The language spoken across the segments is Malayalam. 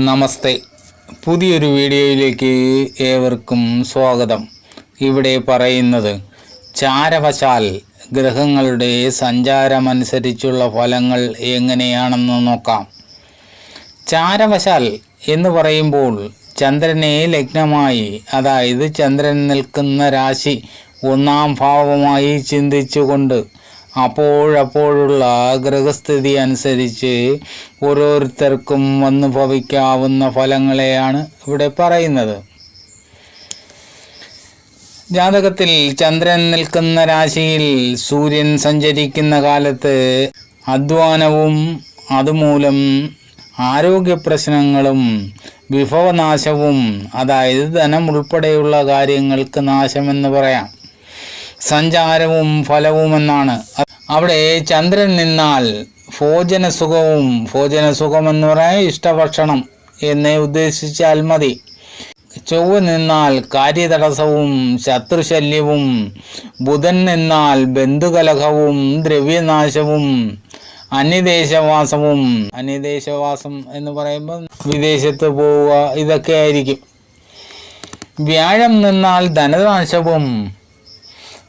നമസ്തേ. പുതിയൊരു വീഡിയോയിലേക്ക് ഏവർക്കും സ്വാഗതം. ഇവിടെ പറയുന്നത് ചാരവശാൽ ഗ്രഹങ്ങളുടെ സഞ്ചാരമനുസരിച്ചുള്ള ഫലങ്ങൾ എങ്ങനെയാണെന്ന് നോക്കാം. ചാരവശാൽ എന്ന് പറയുമ്പോൾ ചന്ദ്രനെ ലഗ്നമായി അതായത് ചന്ദ്രൻ നിൽക്കുന്ന രാശി ഒന്നാം ഭാവമായി ചിന്തിച്ചുകൊണ്ട് അപ്പോഴപ്പോഴുള്ള ഗ്രഹസ്ഥിതി അനുസരിച്ച് ഓരോരുത്തർക്കും വന്നു ഭവിക്കാവുന്ന ഫലങ്ങളെയാണ് ഇവിടെ പറയുന്നത്. ജാതകത്തിൽ ചന്ദ്രൻ നിൽക്കുന്ന രാശിയിൽ സൂര്യൻ സഞ്ചരിക്കുന്ന കാലത്ത് അധ്വാനവും അതുമൂലം ആരോഗ്യ പ്രശ്നങ്ങളും വിഭവനാശവും അതായത് ധനം ഉൾപ്പെടെയുള്ള കാര്യങ്ങൾക്ക് നാശമെന്ന് പറയാം. സഞ്ചാരവും ഫലവുമെന്നാണ്. അവിടെ ചന്ദ്രൻ നിന്നാൽ ഭോജനസുഖവും ഭോജനസുഖം എന്ന് പറയാൻ ഇഷ്ടഭക്ഷണം എന്നെ ഉദ്ദേശിച്ചാൽ മതി. ചൊവ്വ നിന്നാൽ കാര്യതടസ്സവും ശത്രുശല്യവും ബുധൻ നിന്നാൽ ബന്ധുകലഹവും ദ്രവ്യനാശവും അന്യദേശവാസവും അന്യദേശവാസം എന്ന് പറയുമ്പോൾ വിദേശത്ത് പോവുക ഇതൊക്കെ ആയിരിക്കും വ്യാഴം നിന്നാൽ ധനനാശവും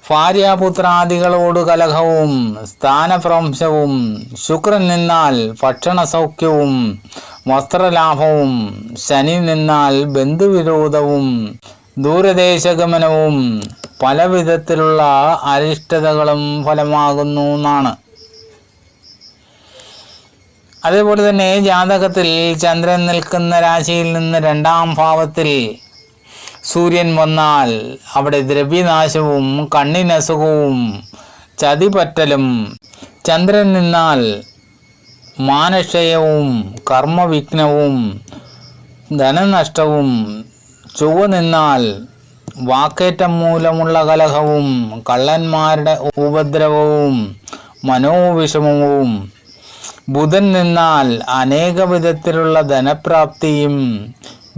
ഭാര്യാപുത്രാദികളോട് കലഹവും സ്ഥാനഭ്രംശവും ശുക്രൻ നിന്നാൽ ഭക്ഷണ സൗഖ്യവും വസ്ത്രലാഭവും ശനി നിന്നാൽ ബന്ധുവിരോധവും ദൂരദേശഗമനവും പല വിധത്തിലുള്ള അരിഷ്ടതകളും ഫലമാകുന്നു എന്നാണ് അതേപോലെ തന്നെ ജാതകത്തിൽ ചന്ദ്രൻ നിൽക്കുന്ന രാശിയിൽ നിന്ന് രണ്ടാം ഭാവത്തിൽ സൂര്യൻ വന്നാൽ അവിടെ ദ്രവ്യനാശവും കണ്ണിനസുഖവും ചതിപറ്റലും. ചന്ദ്രൻ നിന്നാൽ മാനക്ഷയവും കർമ്മവിഘ്നവും ധനനഷ്ടവും. ചുവ നിന്നാൽ വാക്കേറ്റം മൂലമുള്ള കലഹവും കള്ളന്മാരുടെ ഉപദ്രവവും മനോവിഷമവും. ബുധൻ നിന്നാൽ അനേക വിധത്തിലുള്ള ധനപ്രാപ്തിയും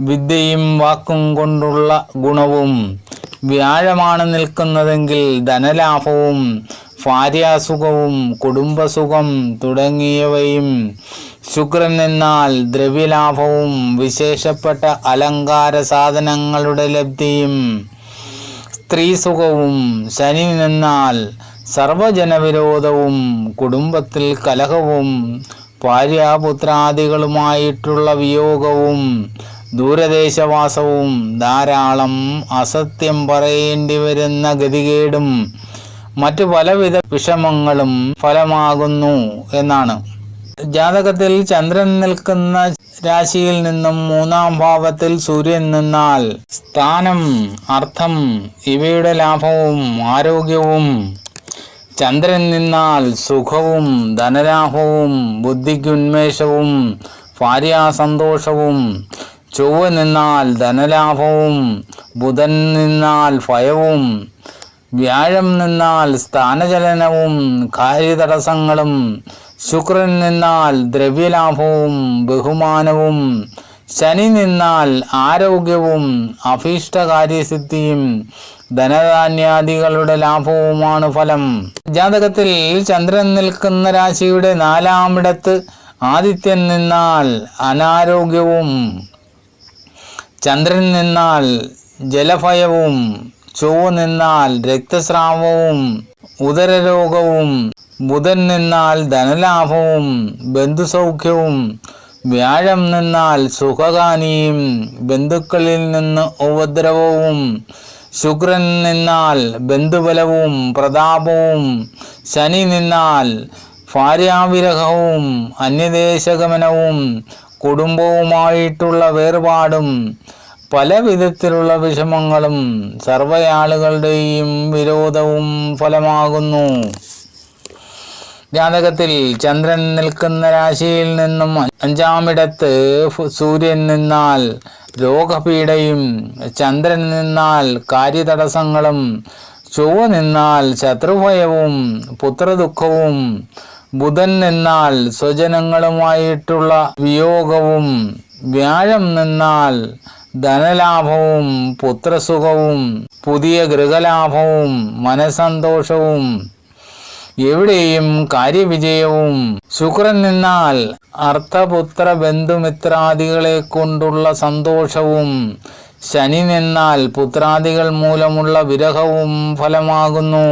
വിദ്യയും വാക്കും കൊണ്ടുള്ള ഗുണവും വ്യാഴമാണ് നിൽക്കുന്നതെങ്കിൽ ധനലാഭവും ഭാര്യാസുഖവും കുടുംബസുഖം തുടങ്ങിയവയും. ശുക്രൻ എന്നാൽ ദ്രവ്യലാഭവും വിശേഷപ്പെട്ട അലങ്കാര സാധനങ്ങളുടെ ലബ്ധിയും. സ്ത്രീസുഖവും ശനി നിന്നാൽ സർവജനവിരോധവും കുടുംബത്തിൽ കലഹവും ഭാര്യാപുത്രാദികളുമായിട്ടുള്ള വിയോഗവും ദൂരദേശവാസവും ധാരാളം അസത്യം പറയേണ്ടി വരുന്ന ഗതികേടും മറ്റു പലവിധ വിഷമങ്ങളും ഫലമാകുന്നു എന്നാണ്. ജാതകത്തിൽ ചന്ദ്രൻ നിൽക്കുന്ന രാശിയിൽ നിന്നും മൂന്നാം ഭാവത്തിൽ സൂര്യൻ നിന്നാൽ സ്ഥാനം അർത്ഥം ഇവയുടെ ലാഭവും ആരോഗ്യവും. ചന്ദ്രൻ നിന്നാൽ സുഖവും ധനലാഭവും ബുദ്ധിക്കുന്മേഷവും ഭാര്യാസന്തോഷവും ചൊവ്വ നിന്നാൽ ധനലാഭവും ബുധൻ നിന്നാൽ ഭയവും വ്യാഴം നിന്നാൽ സ്ഥാനചലനവും കാര്യതടസ്സങ്ങളും ശുക്രൻ നിന്നാൽ ദ്രവ്യലാഭവും ബഹുമാനവും ശനി നിന്നാൽ ആരോഗ്യവും അഭീഷ്ടകാര്യസിദ്ധിയും ധനധാന്യാദികളുടെ ലാഭവുമാണ് ഫലം. ജാതകത്തിൽ ചന്ദ്രൻ നിൽക്കുന്ന രാശിയുടെ നാലാമിടത്ത് ആദിത്യൻ നിന്നാൽ അനാരോഗ്യവും ചന്ദ്രൻ നിന്നാൽ ജലഭയവും ചൊവ്വ നിന്നാൽ രക്തസ്രാവവും ഉദരരോഗവും ബുധൻ നിന്നാൽ ധനലാഭവും ബന്ധുസൗഖ്യവും വ്യാഴം നിന്നാൽ സുഖകാനിയും ബന്ധുക്കളിൽ നിന്ന് ഉപദ്രവവും ശുക്രൻ നിന്നാൽ ബന്ധുബലവും പ്രതാപവും ശനി നിന്നാൽ ഭാര്യാവിരഹവും അന്യദേശഗമനവും കുടുംബവുമായിട്ടുള്ള വേർപാടും പല വിധത്തിലുള്ള വിഷമങ്ങളും സർവയാളുകളുടെയും വിരോധവും ഫലമാകുന്നു. ജാതകത്തിൽ ചന്ദ്രൻ നിൽക്കുന്ന രാശിയിൽ നിന്നും അഞ്ചാമിടത്ത് സൂര്യൻ നിന്നാൽ രോഗപീഠയും ചന്ദ്രൻ നിന്നാൽ കാര്യതടസ്സങ്ങളും ചൊവ്വ നിന്നാൽ ശത്രുഭയവും പുത്രദുഃഖവും ബുധൻ എന്നാൽ സ്വജനങ്ങളുമായിട്ടുള്ള വിയോഗവും വ്യാഴം നിന്നാൽ ധനലാഭവും പുത്രസുഖവും പുതിയ ഗൃഹലാഭവും മനസന്തോഷവും എവിടെയും കാര്യവിജയവും. ശുക്രൻ നിന്നാൽ അർത്ഥപുത്ര ബന്ധുമിത്രാദികളെ കൊണ്ടുള്ള സന്തോഷവും ശനി നിന്നാൽ പുത്രാദികൾ മൂലമുള്ള വിരഹവും ഫലമാകുന്നു.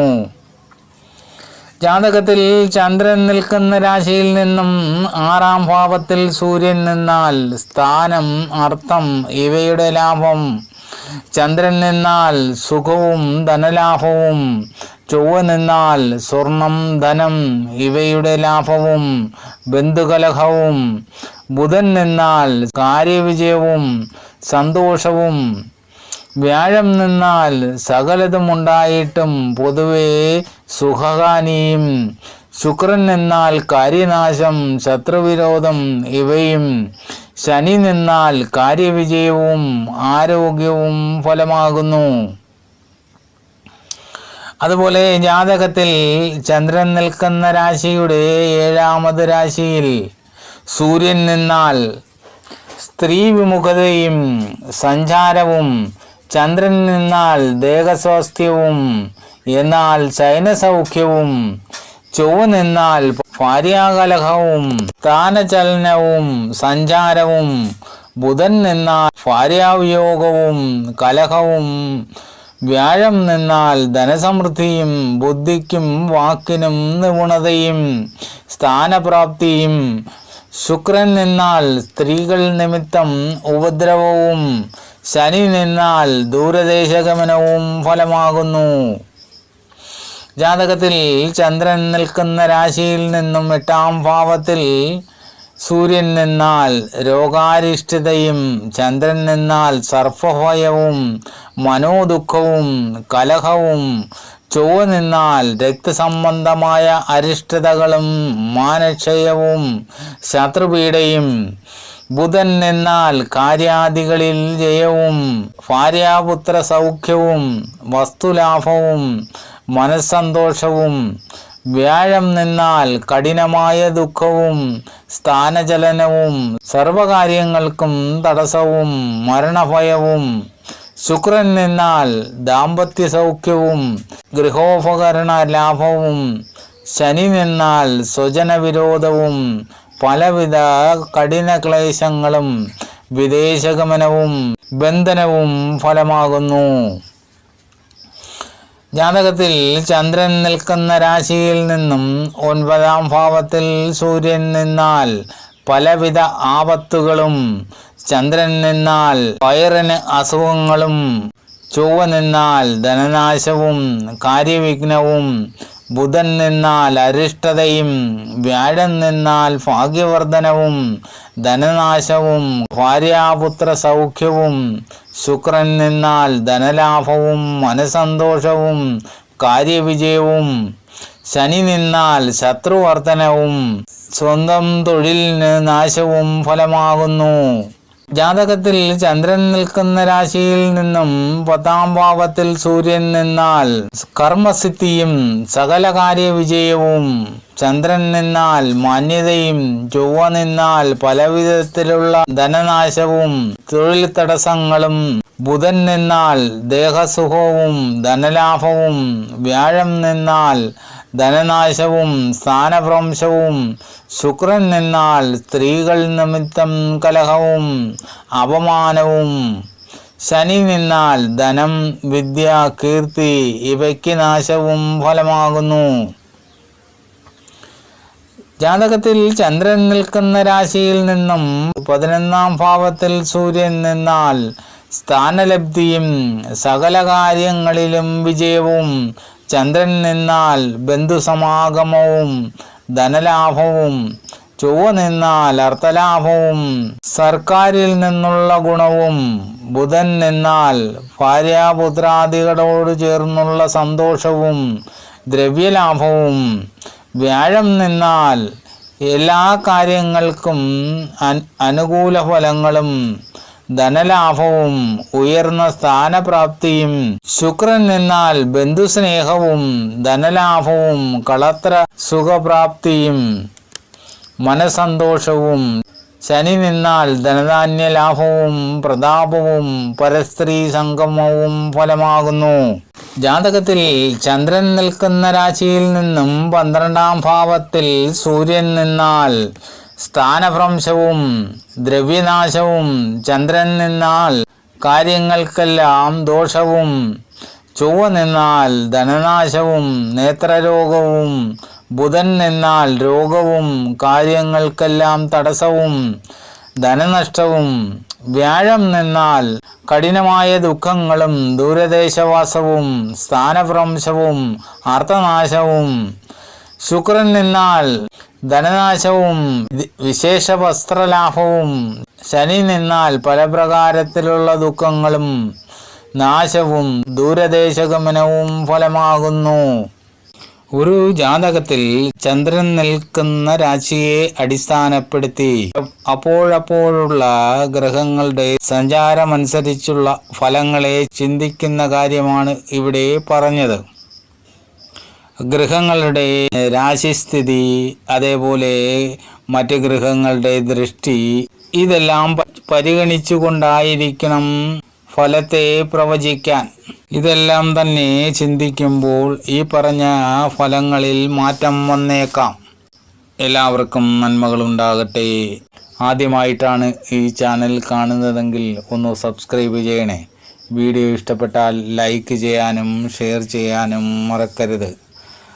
ജാതകത്തിൽ ചന്ദ്രൻ നിൽക്കുന്ന രാശിയിൽ നിന്നും ആറാം ഭാവത്തിൽ സൂര്യൻ നിന്നാൽ സ്ഥാനം അർത്ഥം ഇവയുടെ ലാഭം. ചന്ദ്രൻ നിന്നാൽ സുഖവും ധനലാഭവും. ചൊവ്വ നിന്നാൽ സ്വർണം ധനം ഇവയുടെ ലാഭവും. ബന്ധുകലഹവും. ബുധൻ നിന്നാൽ കാര്യവിജയവും സന്തോഷവും. വ്യാഴം നിന്നാൽ സകലതും ഉണ്ടായിട്ടും പൊതുവേ സുഖഹാനിയും. ശുക്രൻ നിന്നാൽ കാര്യനാശം ശത്രുവിരോധം ഇവയും. ശനി നിന്നാൽ കാര്യവിജയവും ആരോഗ്യവും ഫലമാകുന്നു. അതുപോലെ ജാതകത്തിൽ ചന്ദ്രൻ നിൽക്കുന്ന രാശിയുടെ ഏഴാമത് രാശിയിൽ സൂര്യൻ നിന്നാൽ സ്ത്രീ വിമുഖതയും സഞ്ചാരവും ചന്ദ്രൻ നിന്നാൽ ദേഹസ്വാസ്ഥ്യവും എന്നാൽ ശയനസൗഖ്യവും ചൊവ്വ നിന്നാൽ ഭാര്യാകലഹവും സ്ഥാനചലനവും സഞ്ചാരവും ബുധൻ നിന്നാൽ ഭാര്യാവിയോഗവും കലഹവും വ്യാഴം നിന്നാൽ ധനസമൃദ്ധിയും ബുദ്ധിക്കും വാക്കിനും നിപുണതയും സ്ഥാനപ്രാപ്തിയും ശുക്രൻ നിന്നാൽ സ്ത്രീകൾ നിമിത്തം ഉപദ്രവവും ശനി നിന്നാൽ ദൂരദേശഗമനവും ഫലമാകുന്നു. ജാതകത്തിൽ ചന്ദ്രൻ നിൽക്കുന്ന രാശിയിൽ നിന്നും എട്ടാം ഭാവത്തിൽ സൂര്യൻ നിന്നാൽ രോഗാരിഷ്ഠതയും ചന്ദ്രൻ നിന്നാൽ സർപ്പഭയവും മനോദുഃഖവും കലഹവും ചൊവ്വ നിന്നാൽ രക്തസംബന്ധമായ അരിഷ്ടതകളും മാനക്ഷയവും ശത്രുപീഡയും ബുധൻ എന്നാൽ കാര്യാദികളിൽ ജയവും ഭാര്യാപുത്ര സൗഖ്യവും വസ്തുലാഭവും മനസ്സന്തോഷവും വ്യാഴം നിന്നാൽ കഠിനമായ ദുഃഖവും സ്ഥാനചലനവും സർവകാര്യങ്ങൾക്കും തടസ്സവും മരണഭയവും. ശുക്രൻ നിന്നാൽ ദാമ്പത്യ സൗഖ്യവും ഗൃഹോപകരണ ലാഭവും. ശനി നിന്നാൽ സ്വജനവിരോധവും പലവിധ കഠിന ക്ലേശങ്ങളും വിദേശഗമനവും ബന്ധനവും ഫലമാകുന്നു. ജാതകത്തിൽ ചന്ദ്രൻ നിൽക്കുന്ന രാശിയിൽ നിന്നും ഒൻപതാം ഭാവത്തിൽ സൂര്യൻ നിന്നാൽ പലവിധ ആപത്തുകളും ചന്ദ്രൻ നിന്നാൽ വയറിന് അസുഖങ്ങളും ചൊവ്വ നിന്നാൽ ധനനാശവും കാര്യവിഘ്നവും ബുധൻ നിന്നാൽ അരിഷ്ടതയും വ്യാഴം നിന്നാൽ ഭാഗ്യവർദ്ധനവും ധനനാശവും ഭാര്യാപുത്ര സൗഖ്യവും ശുക്രൻ നിന്നാൽ ധനലാഭവും മനസന്തോഷവും കാര്യവിജയവും. ശനി നിന്നാൽ ശത്രുവർദ്ധനവും സ്വന്തം തൊഴിലിന് നാശവും ഫലമാകുന്നു. ജാതകത്തിൽ ചന്ദ്രൻ നിൽക്കുന്ന രാശിയിൽ നിന്നും പത്താം ഭാവത്തിൽ സൂര്യൻ നിന്നാൽ കർമ്മസിദ്ധിയും സകല കാര്യവിജയവും. ചന്ദ്രൻ നിന്നാൽ മാന്യതയും ചൊവ്വ നിന്നാൽ പലവിധത്തിലുള്ള ധനനാശവും തൊഴിൽ തടസ്സങ്ങളും. ബുധൻ നിന്നാൽ ദേഹസുഖവും ധനലാഭവും. വ്യാഴം നിന്നാൽ ധനനാശവും സ്ഥാനഭ്രംശവും ശുക്രൻ നിന്നാൽ സ്ത്രീകൾ നിമിത്തം കലഹവും അപമാനവും. ശനി നിന്നാൽ ധനം വിദ്യ കീർത്തി ഇവയ്ക്ക് നാശവും ഫലമാകുന്നു. ജാതകത്തിൽ ചന്ദ്രൻ നിൽക്കുന്ന രാശിയിൽ നിന്നും പതിനൊന്നാം ഭാവത്തിൽ സൂര്യൻ നിന്നാൽ സ്ഥാനലബ്ധിയും സകല കാര്യങ്ങളിലും വിജയവും ചന്ദ്രൻ നിന്നാൽ ബന്ധുസമാഗമവും ധനലാഭവും ചൊവ്വ നിന്നാൽ അർത്ഥലാഭവും സർക്കാരിൽ നിന്നുള്ള ഗുണവും ബുധൻ നിന്നാൽ ഭാര്യാപുത്രാദികളോട് ചേർന്നുള്ള സന്തോഷവും ദ്രവ്യലാഭവും വ്യാഴം നിന്നാൽ എല്ലാ കാര്യങ്ങൾക്കും അനുകൂല ഫലങ്ങളും ധനലാഭവും ഉയർന്ന സ്ഥാനപ്രാപ്തിയും ശുക്രൻ നിന്നാൽ ബന്ധുസ്നേഹവും ധനലാഭവും കളത്ര സുഖപ്രാപ്തിയും മനസന്തോഷവും ശനി നിന്നാൽ ധനധാന്യ ലാഭവും പ്രതാപവും പരസ്ത്രീ സംഗമവും ഫലമാകുന്നു. ജാതകത്തിൽ ചന്ദ്രൻ നിൽക്കുന്ന രാശിയിൽ നിന്നും പന്ത്രണ്ടാം ഭാവത്തിൽ സൂര്യൻ നിന്നാൽ സ്ഥാനഭ്രംശവും ദ്രവ്യനാശവും ചന്ദ്രൻ നിന്നാൽ കാര്യങ്ങൾക്കെല്ലാം ദോഷവും. ചൊവ്വ നിന്നാൽ ധനനാശവും നേത്രരോഗവും. ബുധൻ നിന്നാൽ രോഗവും കാര്യങ്ങൾക്കെല്ലാം തടസ്സവും ധനനഷ്ടവും. വ്യാഴം നിന്നാൽ കഠിനമായ ദുഃഖങ്ങളും ദൂരദേശവാസവും സ്ഥാനഭ്രംശവും അർത്ഥനാശവും. ശുക്രൻ നിന്നാൽ ധനനാശവും വിശേഷ വസ്ത്രലാഭവും ശനി നിന്നാൽ പല പ്രകാരത്തിലുള്ള ദുഃഖങ്ങളും നാശവും ദൂരദേശഗമനവും ഫലമാകുന്നു. ഒരു ജാതകത്തിൽ ചന്ദ്രൻ നിൽക്കുന്ന രാശിയെ അടിസ്ഥാനപ്പെടുത്തി അപ്പോഴപ്പോഴുള്ള ഗ്രഹങ്ങളുടെ സഞ്ചാരമനുസരിച്ചുള്ള ഫലങ്ങളെ ചിന്തിക്കുന്ന കാര്യമാണ് ഇവിടെ പറഞ്ഞത്. ഗ്രഹങ്ങളുടെ രാശിസ്ഥിതി അതേപോലെ മറ്റ് ഗ്രഹങ്ങളുടെ ദൃഷ്ടി ഇതെല്ലാം പരിഗണിച്ചുകൊണ്ടായിരിക്കണം ഫലത്തെ പ്രവചിക്കാൻ. ഇതെല്ലാം തന്നെ ചിന്തിക്കുമ്പോൾ ഈ പറഞ്ഞ ഫലങ്ങളിൽ മാറ്റം വന്നേക്കാം. എല്ലാവർക്കും നന്മകളുണ്ടാകട്ടെ. ആദ്യമായിട്ടാണ് ഈ ചാനൽ കാണുന്നതെങ്കിൽ ഒന്ന് സബ്സ്ക്രൈബ് ചെയ്യണേ. വീഡിയോ ഇഷ്ടപ്പെട്ടാൽ ലൈക്ക് ചെയ്യാനും ഷെയർ ചെയ്യാനും മറക്കരുത്.